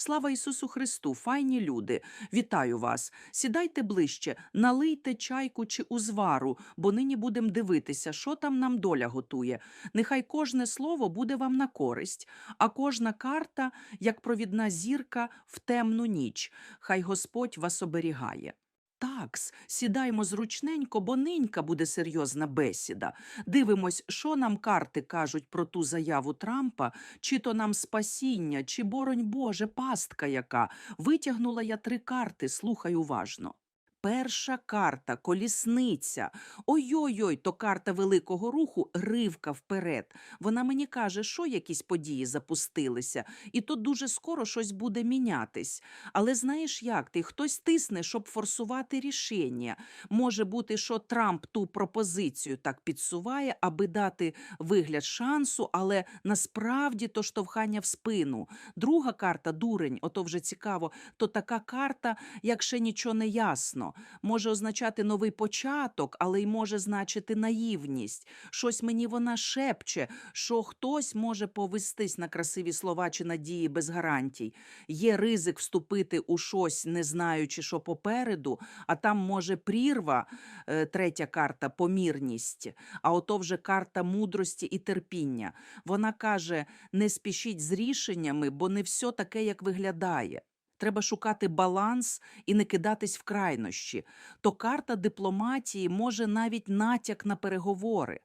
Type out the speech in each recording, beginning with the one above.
Слава Ісусу Христу, файні люди. Вітаю вас. Сідайте ближче, налийте чайку чи узвару, бо нині будемо дивитися, що там нам доля готує. Нехай кожне слово буде вам на користь, а кожна карта як провідна зірка в темну ніч. Хай Господь вас оберігає. Такс, сідаймо зручненько, бо нинька буде серйозна бесіда. Дивимось, що нам карти кажуть про ту заяву Трампа, чи то нам спасіння, чи, боронь Боже, пастка яка. Витягнула я три карти, слухай уважно. Перша карта колісниця. Ой-ой-ой, то карта великого руху, ривка вперед. Вона мені каже, що якісь події запустилися, і то дуже скоро щось буде мінятись. Але знаєш як ти? Хтось тисне, щоб форсувати рішення. Може бути, що Трамп ту пропозицію так підсуває, аби дати вигляд шансу, але насправді то штовхання в спину. Друга карта дурень, ото вже цікаво, то така карта, як ще нічого не ясно. Може означати новий початок, але й може значити наївність. Щось мені вона шепче, що хтось може повестись на красиві слова чи надії без гарантій. Є ризик вступити у щось, не знаючи, що попереду, а там може прірва, е, третя карта помірність, а ото вже карта мудрості і терпіння. Вона каже: не спішіть з рішеннями, бо не все таке, як виглядає. Треба шукати баланс і не кидатись в крайнощі. То карта дипломатії може навіть натяк на переговори.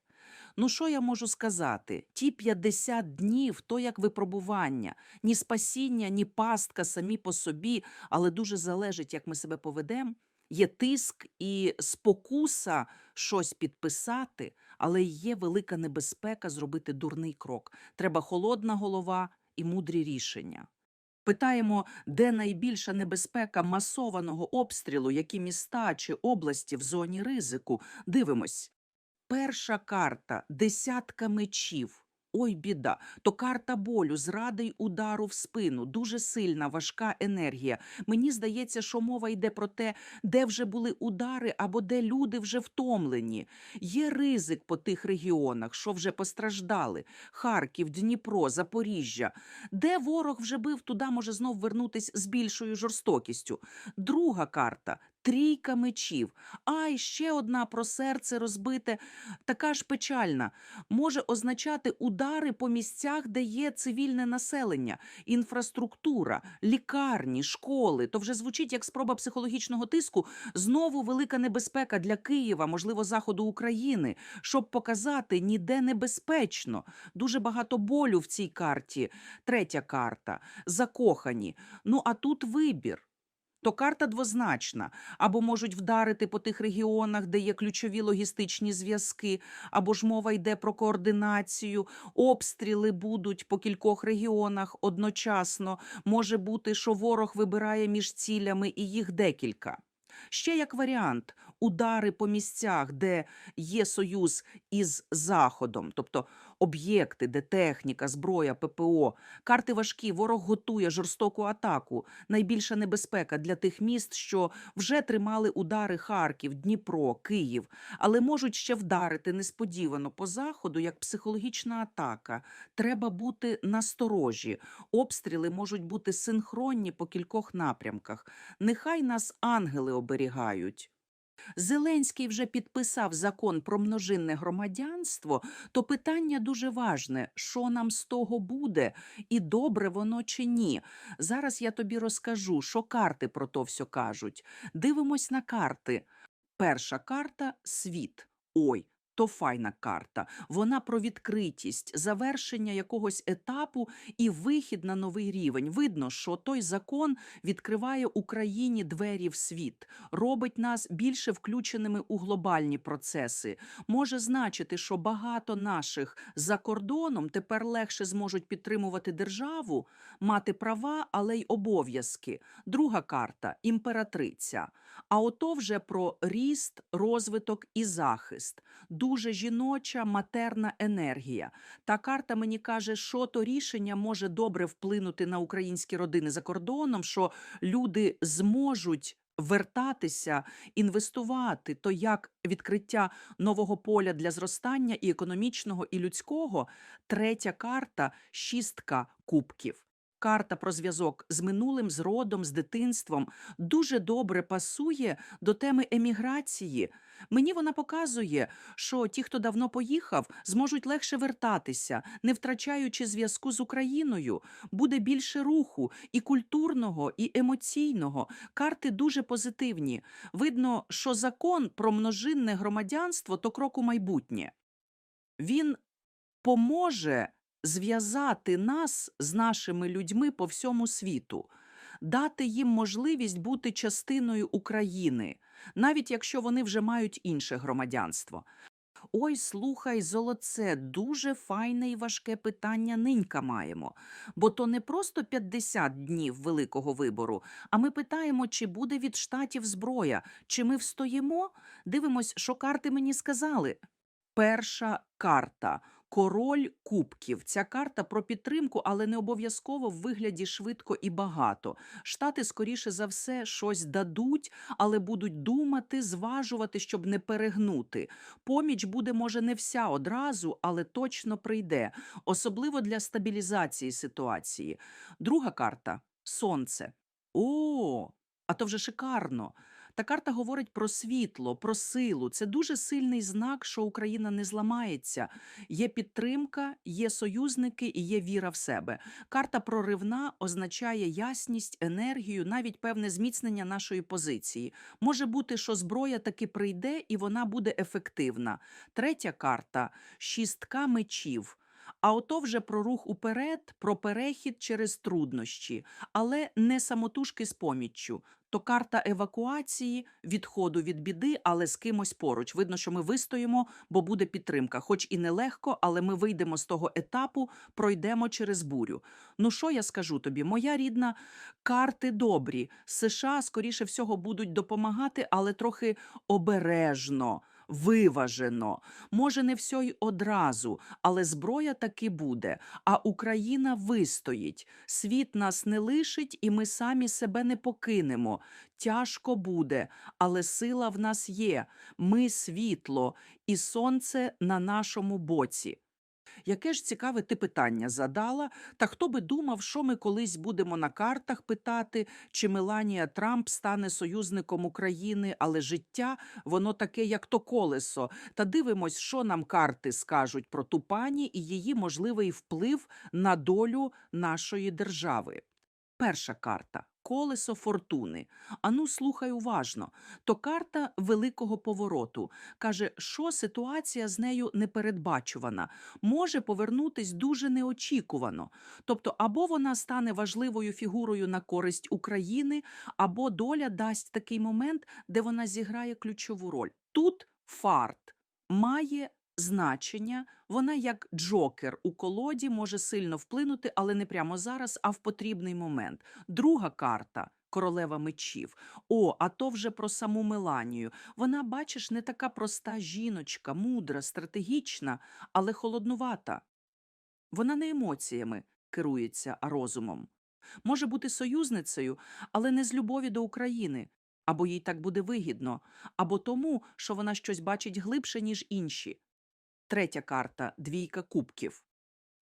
Ну, що я можу сказати? Ті 50 днів то як випробування, ні спасіння, ні пастка самі по собі, але дуже залежить, як ми себе поведемо. Є тиск і спокуса щось підписати, але є велика небезпека зробити дурний крок. Треба холодна голова і мудрі рішення. Питаємо, де найбільша небезпека масованого обстрілу, які міста чи області в зоні ризику. Дивимось. Перша карта десятка мечів. Ой, біда, то карта болю, зради й удару в спину, дуже сильна, важка енергія. Мені здається, що мова йде про те, де вже були удари або де люди вже втомлені. Є ризик по тих регіонах, що вже постраждали: Харків, Дніпро, Запоріжжя. Де ворог вже бив, туди може знов вернутись з більшою жорстокістю. Друга карта трійка мечів. А і ще одна про серце розбите, така ж печальна. Може означати удари по місцях, де є цивільне населення, інфраструктура, лікарні, школи. То вже звучить як спроба психологічного тиску. Знову велика небезпека для Києва, можливо, заходу України, щоб показати ніде небезпечно. Дуже багато болю в цій карті. Третя карта закохані. Ну а тут вибір. То карта двозначна, або можуть вдарити по тих регіонах, де є ключові логістичні зв'язки, або ж мова йде про координацію, обстріли будуть по кількох регіонах одночасно. Може бути, що ворог вибирає між цілями і їх декілька. Ще як варіант, удари по місцях, де є союз із Заходом, тобто об'єкти, де техніка, зброя, ППО, карти важкі, ворог готує жорстоку атаку. Найбільша небезпека для тих міст, що вже тримали удари Харків, Дніпро, Київ, але можуть ще вдарити несподівано по заходу як психологічна атака. Треба бути насторожі. Обстріли можуть бути синхронні по кількох напрямках. Нехай нас ангели оберігають. Зеленський вже підписав закон про множинне громадянство, то питання дуже важне: що нам з того буде, і добре воно чи ні. Зараз я тобі розкажу, що карти про то все кажуть. Дивимось на карти. Перша карта світ. Ой. То файна карта. Вона про відкритість, завершення якогось етапу і вихід на новий рівень. Видно, що той закон відкриває Україні двері в світ, робить нас більше включеними у глобальні процеси. Може значити, що багато наших за кордоном тепер легше зможуть підтримувати державу, мати права, але й обов'язки. Друга карта імператриця. А ото вже про ріст, розвиток і захист. Дуже жіноча матерна енергія. Та карта мені каже, що то рішення може добре вплинути на українські родини за кордоном, що люди зможуть. Вертатися, інвестувати, то як відкриття нового поля для зростання і економічного, і людського. Третя карта шістка кубків. Карта про зв'язок з минулим, з родом, з дитинством дуже добре пасує до теми еміграції. Мені вона показує, що ті, хто давно поїхав, зможуть легше вертатися, не втрачаючи зв'язку з Україною. Буде більше руху і культурного, і емоційного. Карти дуже позитивні. Видно, що закон про множинне громадянство то крок у майбутнє. Він поможе зв'язати нас з нашими людьми по всьому світу, дати їм можливість бути частиною України, навіть якщо вони вже мають інше громадянство. Ой, слухай, золоце, дуже файне і важке питання нинька маємо. Бо то не просто 50 днів великого вибору, а ми питаємо, чи буде від штатів зброя, чи ми встоїмо. Дивимось, що карти мені сказали. Перша карта. Король кубків. Ця карта про підтримку, але не обов'язково в вигляді швидко і багато. Штати, скоріше за все, щось дадуть, але будуть думати, зважувати, щоб не перегнути. Поміч буде, може, не вся одразу, але точно прийде, особливо для стабілізації ситуації. Друга карта сонце. О, а то вже шикарно. Та карта говорить про світло, про силу. Це дуже сильний знак, що Україна не зламається. Є підтримка, є союзники і є віра в себе. Карта проривна означає ясність, енергію, навіть певне зміцнення нашої позиції. Може бути, що зброя таки прийде і вона буде ефективна. Третя карта шістка мечів. А ото вже про рух уперед, про перехід через труднощі, але не самотужки з поміччю. То карта евакуації, відходу від біди, але з кимось поруч. Видно, що ми вистоїмо, бо буде підтримка. Хоч і нелегко, але ми вийдемо з того етапу, пройдемо через бурю. Ну що я скажу тобі? Моя рідна, карти добрі. США, скоріше всього, будуть допомагати, але трохи обережно. Виважено, може, не все й одразу, але зброя таки буде. А Україна вистоїть. Світ нас не лишить, і ми самі себе не покинемо. Тяжко буде, але сила в нас є. Ми світло, і сонце на нашому боці. Яке ж цікаве ти питання задала, та хто би думав, що ми колись будемо на картах питати, чи Меланія Трамп стане союзником України, але життя воно таке, як то колесо. Та дивимось, що нам карти скажуть про ту пані і її можливий вплив на долю нашої держави. Перша карта колесо фортуни. Ану, слухай уважно. То карта великого повороту. Каже, що ситуація з нею непередбачувана, може повернутись дуже неочікувано. Тобто, або вона стане важливою фігурою на користь України, або доля дасть такий момент, де вона зіграє ключову роль. Тут фарт має значення, вона як джокер у колоді може сильно вплинути, але не прямо зараз, а в потрібний момент. Друга карта. Королева мечів. О, а то вже про саму Меланію. Вона, бачиш, не така проста жіночка, мудра, стратегічна, але холоднувата. Вона не емоціями керується, а розумом. Може бути союзницею, але не з любові до України, або їй так буде вигідно, або тому, що вона щось бачить глибше, ніж інші. Третя карта двійка кубків.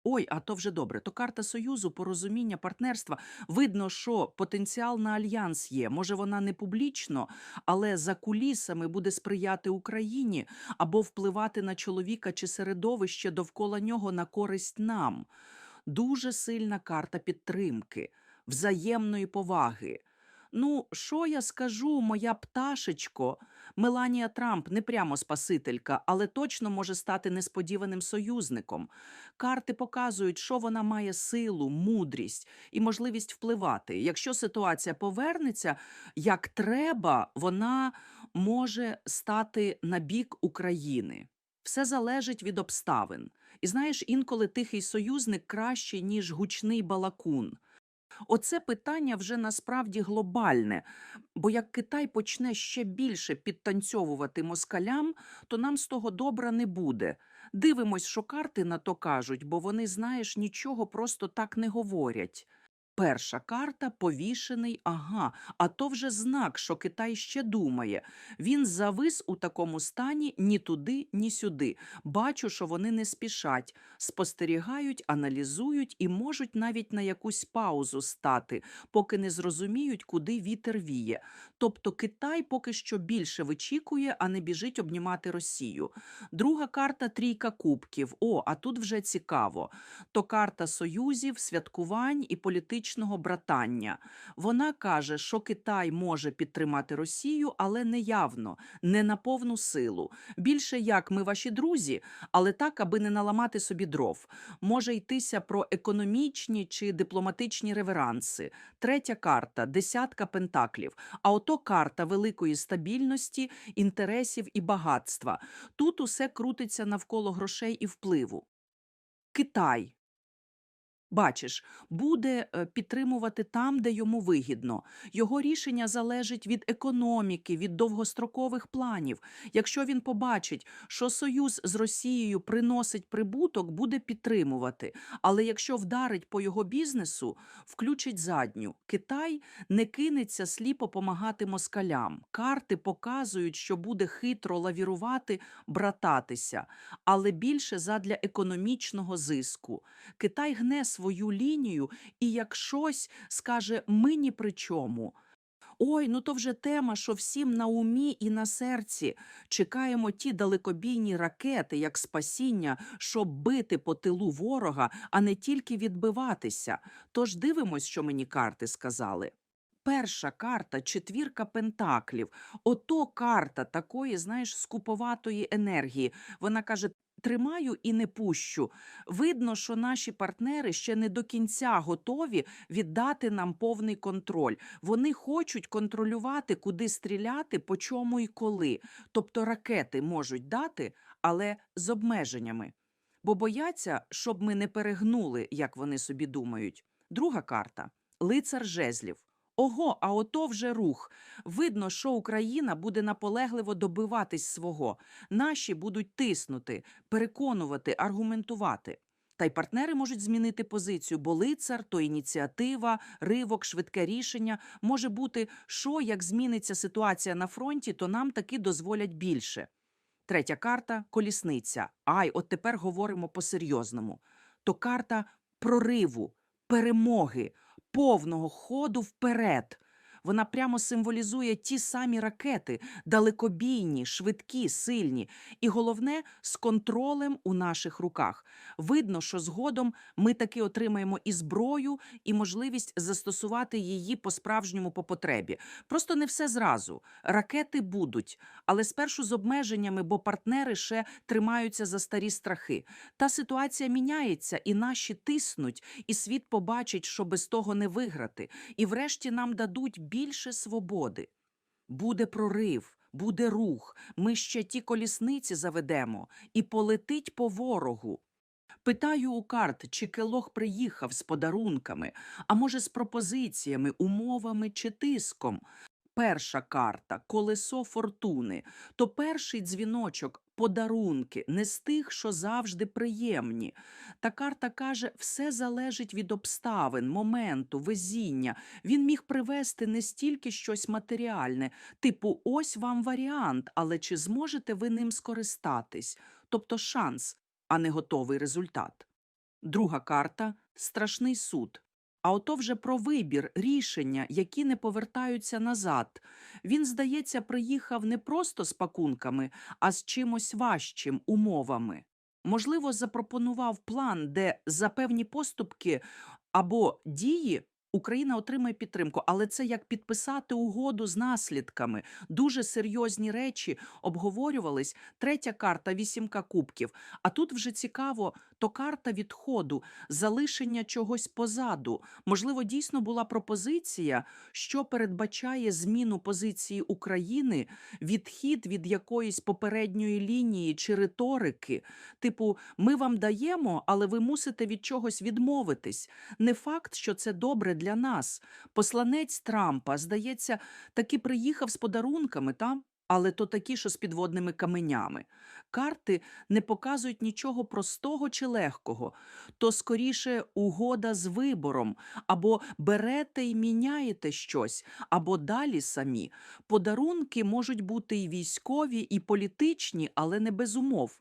Ой, а то вже добре. То карта союзу, порозуміння, партнерства. Видно, що потенціал на альянс є. Може, вона не публічно, але за кулісами буде сприяти Україні або впливати на чоловіка чи середовище довкола нього на користь нам. Дуже сильна карта підтримки, взаємної поваги. Ну, що я скажу, моя пташечко? Меланія Трамп не прямо спасителька, але точно може стати несподіваним союзником. Карти показують, що вона має силу, мудрість і можливість впливати. Якщо ситуація повернеться як треба, вона може стати на бік України. Все залежить від обставин. І знаєш, інколи тихий союзник кращий, ніж гучний балакун. Оце питання вже насправді глобальне, бо як Китай почне ще більше підтанцьовувати москалям, то нам з того добра не буде. Дивимось, що карти на то кажуть, бо вони, знаєш, нічого просто так не говорять. Перша карта повішений. Ага, а то вже знак, що Китай ще думає. Він завис у такому стані ні туди, ні сюди. Бачу, що вони не спішать, спостерігають, аналізують і можуть навіть на якусь паузу стати, поки не зрозуміють, куди вітер віє. Тобто Китай поки що більше вичікує, а не біжить обнімати Росію. Друга карта трійка кубків. О, а тут вже цікаво. То карта союзів, святкувань і політичного братання. Вона каже, що Китай може підтримати Росію, але не явно, не на повну силу. Більше як ми ваші друзі, але так, аби не наламати собі дров. Може йтися про економічні чи дипломатичні реверанси. Третя карта десятка пентаклів. А ото карта великої стабільності, інтересів і багатства. Тут усе крутиться навколо грошей і впливу. Китай. Бачиш, буде е, підтримувати там, де йому вигідно. Його рішення залежить від економіки, від довгострокових планів. Якщо він побачить, що союз з Росією приносить прибуток, буде підтримувати. Але якщо вдарить по його бізнесу, включить задню. Китай не кинеться сліпо помагати москалям. Карти показують, що буде хитро лавірувати, брататися, але більше задля економічного зиску. Китай гне свою лінію і як щось скаже ми ні при чому. Ой, ну то вже тема, що всім на умі і на серці. Чекаємо ті далекобійні ракети, як спасіння, щоб бити по тилу ворога, а не тільки відбиватися. Тож дивимось, що мені карти сказали. Перша карта четвірка пентаклів. Ото карта такої, знаєш, скуповатої енергії. Вона каже: тримаю і не пущу. Видно, що наші партнери ще не до кінця готові віддати нам повний контроль. Вони хочуть контролювати, куди стріляти, по чому і коли. Тобто ракети можуть дати, але з обмеженнями. Бо бояться, щоб ми не перегнули, як вони собі думають. Друга карта лицар жезлів. Ого, а ото вже рух. Видно, що Україна буде наполегливо добиватись свого. Наші будуть тиснути, переконувати, аргументувати. Та й партнери можуть змінити позицію, бо лицар то ініціатива, ривок, швидке рішення. Може бути, що як зміниться ситуація на фронті, то нам таки дозволять більше. Третя карта колісниця. Ай, от тепер говоримо по-серйозному. То карта прориву, перемоги, повного ходу вперед. Вона прямо символізує ті самі ракети, далекобійні, швидкі, сильні, і головне з контролем у наших руках. Видно, що згодом ми таки отримаємо і зброю, і можливість застосувати її по-справжньому по потребі. Просто не все зразу. Ракети будуть, але спершу з обмеженнями, бо партнери ще тримаються за старі страхи. Та ситуація міняється, і наші тиснуть, і світ побачить, що без того не виграти. І врешті нам дадуть більше свободи. Буде прорив, буде рух. Ми ще ті колісниці заведемо і полетить по ворогу. Питаю у карт, чи Келох приїхав з подарунками, а може, з пропозиціями, умовами чи тиском. Перша карта колесо фортуни. То перший дзвіночок подарунки, не з тих, що завжди приємні. Та карта каже, все залежить від обставин, моменту, везіння. Він міг привезти не стільки щось матеріальне, типу, ось вам варіант, але чи зможете ви ним скористатись? Тобто шанс, а не готовий результат. Друга карта страшний суд. А ото вже про вибір, рішення, які не повертаються назад. Він, здається, приїхав не просто з пакунками, а з чимось важчим умовами. Можливо, запропонував план, де за певні поступки або дії Україна отримає підтримку, але це як підписати угоду з наслідками. Дуже серйозні речі обговорювались. Третя карта вісімка кубків. А тут вже цікаво, то карта відходу, залишення чогось позаду. Можливо, дійсно була пропозиція, що передбачає зміну позиції України, відхід від якоїсь попередньої лінії чи риторики. Типу, ми вам даємо, але ви мусите від чогось відмовитись. Не факт, що це добре для нас. Посланець Трампа, здається, таки приїхав з подарунками, та? але то такі, що з підводними каменями. Карти не показують нічого простого чи легкого, то скоріше угода з вибором, або берете і міняєте щось, або далі самі. Подарунки можуть бути і військові, і політичні, але не без умов.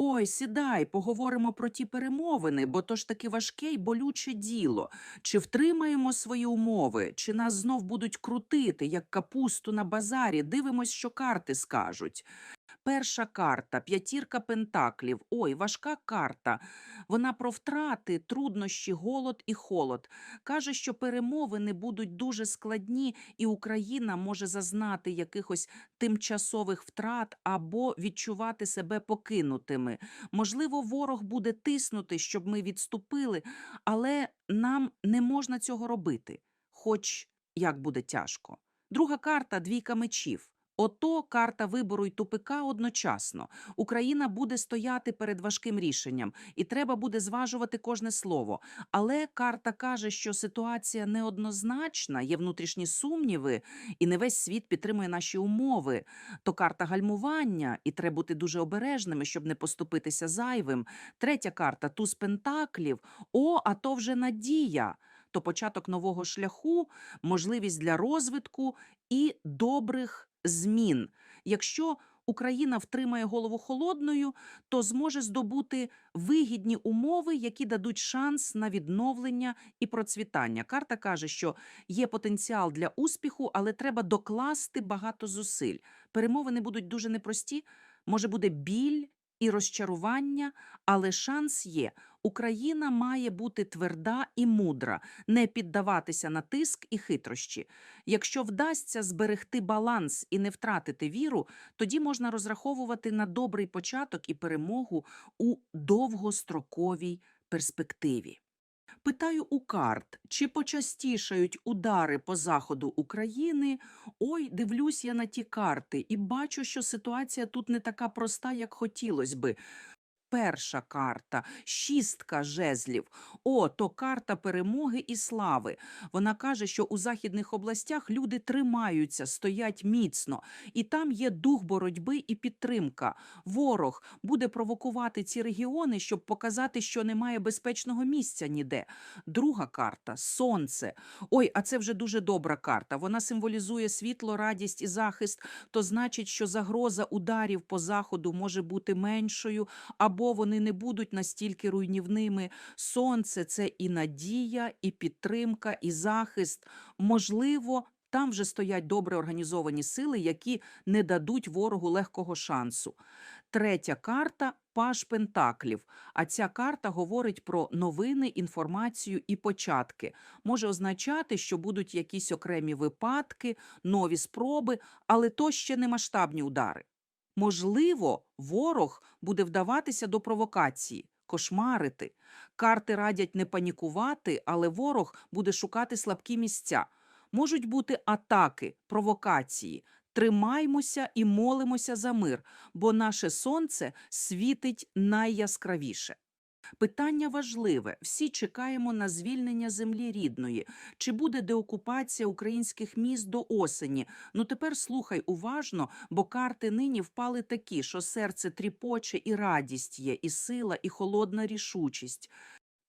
Ой, сідай, поговоримо про ті перемовини, бо то ж таки важке й болюче діло. Чи втримаємо свої умови, чи нас знов будуть крутити, як капусту на базарі? Дивимось, що карти скажуть. Перша карта п'ятірка пентаклів. Ой, важка карта. Вона про втрати, труднощі, голод і холод. Каже, що перемовини будуть дуже складні, і Україна може зазнати якихось тимчасових втрат або відчувати себе покинутими. Можливо, ворог буде тиснути, щоб ми відступили, але нам не можна цього робити, хоч як буде тяжко. Друга карта двійка мечів. Ото карта вибору й тупика одночасно. Україна буде стояти перед важким рішенням, і треба буде зважувати кожне слово. Але карта каже, що ситуація неоднозначна, є внутрішні сумніви, і не весь світ підтримує наші умови. То карта гальмування, і треба бути дуже обережними, щоб не поступитися зайвим. Третя карта туз пентаклів. О, а то вже надія. То початок нового шляху, можливість для розвитку і добрих змін. Якщо Україна втримає голову холодною, то зможе здобути вигідні умови, які дадуть шанс на відновлення і процвітання. Карта каже, що є потенціал для успіху, але треба докласти багато зусиль. Перемовини будуть дуже непрості. Може буде біль і розчарування, але шанс є. Україна має бути тверда і мудра, не піддаватися на тиск і хитрощі. Якщо вдасться зберегти баланс і не втратити віру, тоді можна розраховувати на добрий початок і перемогу у довгостроковій перспективі. Питаю у карт, чи почастішають удари по заходу України? Ой, дивлюсь я на ті карти і бачу, що ситуація тут не така проста, як хотілося би. Перша карта шістка жезлів. О, то карта перемоги і слави. Вона каже, що у західних областях люди тримаються, стоять міцно, і там є дух боротьби і підтримка. Ворог буде провокувати ці регіони, щоб показати, що немає безпечного місця ніде. Друга карта сонце. Ой, а це вже дуже добра карта. Вона символізує світло, радість і захист. То значить, що загроза ударів по заходу може бути меншою або вони не будуть настільки руйнівними. Сонце це і надія, і підтримка, і захист. Можливо, там вже стоять добре організовані сили, які не дадуть ворогу легкого шансу. Третя карта паш пентаклів. А ця карта говорить про новини, інформацію і початки. Може означати, що будуть якісь окремі випадки, нові спроби, але то ще не масштабні удари. Можливо, ворог буде вдаватися до провокації, кошмарити. Карти радять не панікувати, але ворог буде шукати слабкі місця. Можуть бути атаки, провокації. Тримаймося і молимося за мир, бо наше сонце світить найяскравіше. Питання важливе. Всі чекаємо на звільнення землі рідної. Чи буде деокупація українських міст до осені? Ну тепер слухай уважно, бо карти нині впали такі, що серце тріпоче і радість є, і сила, і холодна рішучість.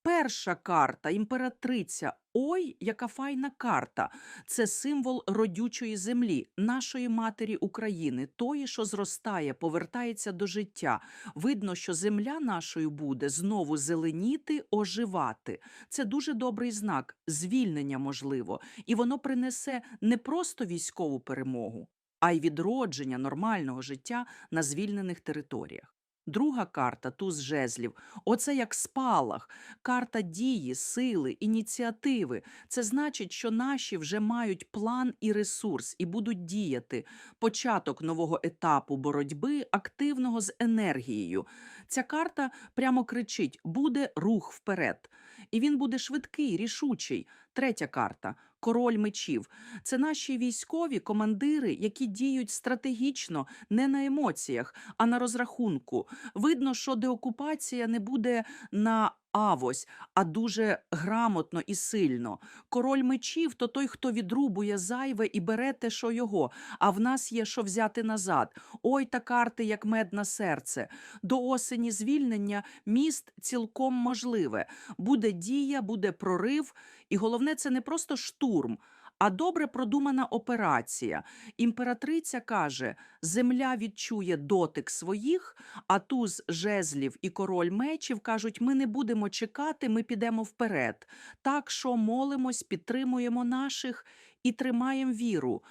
Перша карта імператриця. Ой, яка файна карта! Це символ родючої землі, нашої матері України, тої, що зростає, повертається до життя. Видно, що земля нашою буде знову зеленіти, оживати. Це дуже добрий знак, звільнення можливо, і воно принесе не просто військову перемогу, а й відродження нормального життя на звільнених територіях. Друга карта туз жезлів. Оце як спалах, карта дії, сили, ініціативи. Це значить, що наші вже мають план і ресурс і будуть діяти. Початок нового етапу боротьби, активного з енергією. Ця карта прямо кричить: буде рух вперед. І він буде швидкий, рішучий. Третя карта король мечів. Це наші військові командири, які діють стратегічно, не на емоціях, а на розрахунку. Видно, що деокупація не буде на авось, а дуже грамотно і сильно. Король мечів то той, хто відрубує зайве і бере те, що його. А в нас є що взяти назад. Ой, та карти, як мед на серце. До осені звільнення міст цілком можливе. Буде дія, буде прорив. І головне, це не просто штурм, а добре продумана операція. Імператриця каже: земля відчує дотик своїх, а туз жезлів і король мечів кажуть: ми не будемо чекати, ми підемо вперед. Так що молимось, підтримуємо наших і тримаємо віру.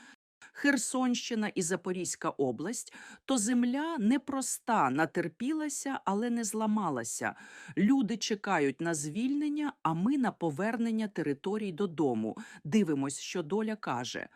Херсонщина і Запорізька область, то земля непроста, натерпілася, але не зламалася. Люди чекають на звільнення, а ми на повернення територій додому. Дивимось, що доля каже.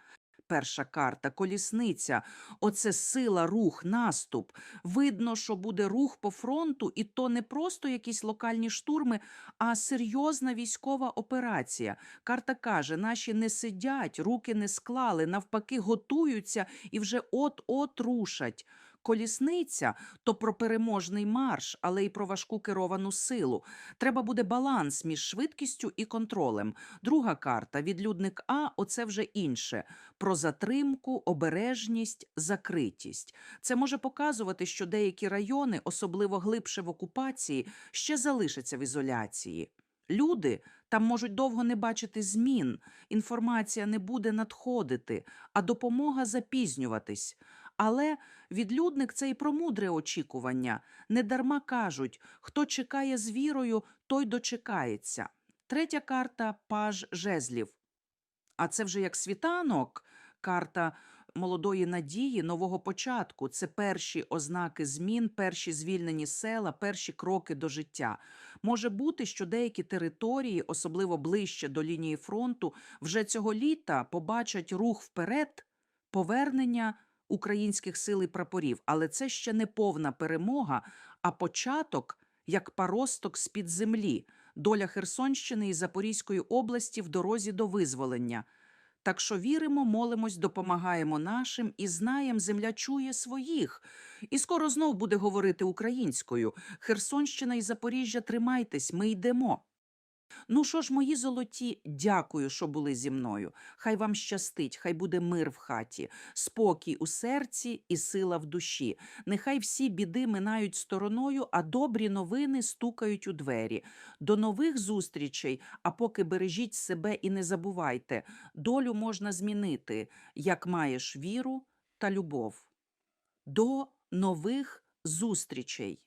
Перша карта колісниця. Оце сила, рух, наступ. Видно, що буде рух по фронту, і то не просто якісь локальні штурми, а серйозна військова операція. Карта каже: наші не сидять, руки не склали, навпаки, готуються і вже от-от рушать. Колісниця то про переможний марш, але й про важку керовану силу. Треба буде баланс між швидкістю і контролем. Друга карта відлюдник А оце вже інше про затримку, обережність, закритість. Це може показувати, що деякі райони, особливо глибше в окупації, ще залишаться в ізоляції. Люди там можуть довго не бачити змін, інформація не буде надходити, а допомога запізнюватись. Але відлюдник це і про мудре очікування. Недарма кажуть, хто чекає з вірою, той дочекається. Третя карта паж жезлів. А це вже як світанок, карта молодої надії, нового початку. Це перші ознаки змін, перші звільнені села, перші кроки до життя. Може бути, що деякі території, особливо ближче до лінії фронту, вже цього літа побачать рух вперед, повернення українських сил і прапорів. Але це ще не повна перемога, а початок як паросток з-під землі, доля Херсонщини і Запорізької області в дорозі до визволення. Так що віримо, молимось, допомагаємо нашим і знаєм, земля чує своїх. І скоро знов буде говорити українською. Херсонщина і Запоріжжя, тримайтесь, ми йдемо. Ну що ж, мої золоті, дякую, що були зі мною. Хай вам щастить, хай буде мир в хаті, спокій у серці і сила в душі. Нехай всі біди минають стороною, а добрі новини стукають у двері. До нових зустрічей, а поки бережіть себе і не забувайте, долю можна змінити, як маєш віру та любов. До нових зустрічей.